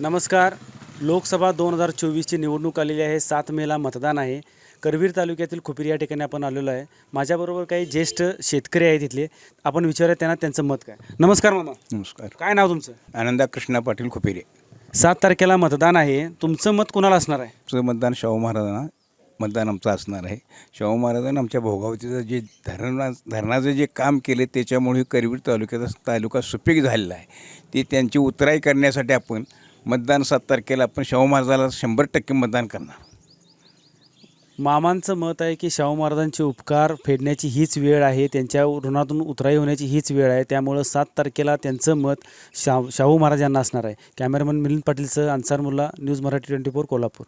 नमस्कार. लोकसभा दोन हजार चोवीसची निवडणूक आलेली आहे. सात मेला मतदान आहे. करवीर तालुक्यातील खुपिर या ठिकाणी आपण आलेलो आहे. माझ्याबरोबर काही ज्येष्ठ शेतकरी आहेत तिथले आपण विचारूया त्यांना त्यांचं मत काय? नमस्कार मामा. नमस्कार. काय नाव तुमचं? आनंदा कृष्णा पाटील खुपेरे. सात तारखेला मतदान आहे. तुमचं मत कुणाला असणार आहे? तुझं मतदान शाहू महाराजांना मतदान आमचं असणार आहे. शाहू महाराजांनी आमच्या भोगावतीचं जे धरणा धरणाचं जे काम केले त्याच्यामुळे करवीर तालुक्याचा तालुका सुपीक झालेला आहे. ते त्यांची उतराई करण्यासाठी आपण मतदान सात तारखेला आपण शाहू महाराजाला शंभर टक्के मतदान करणार. मामांचं मत आहे की शाहू महाराजांचे उपकार फेडण्याची हीच वेळ आहे त्यांच्या ऋणातून उतराई होण्याची हीच वेळ आहे त्यामुळं सात तारखेला त्यांचं मत शा शाहू महाराजांना असणार आहे. Cameraman Milind पाटीलचं Ansar Mulla news Marathi twenty four Kolhapur.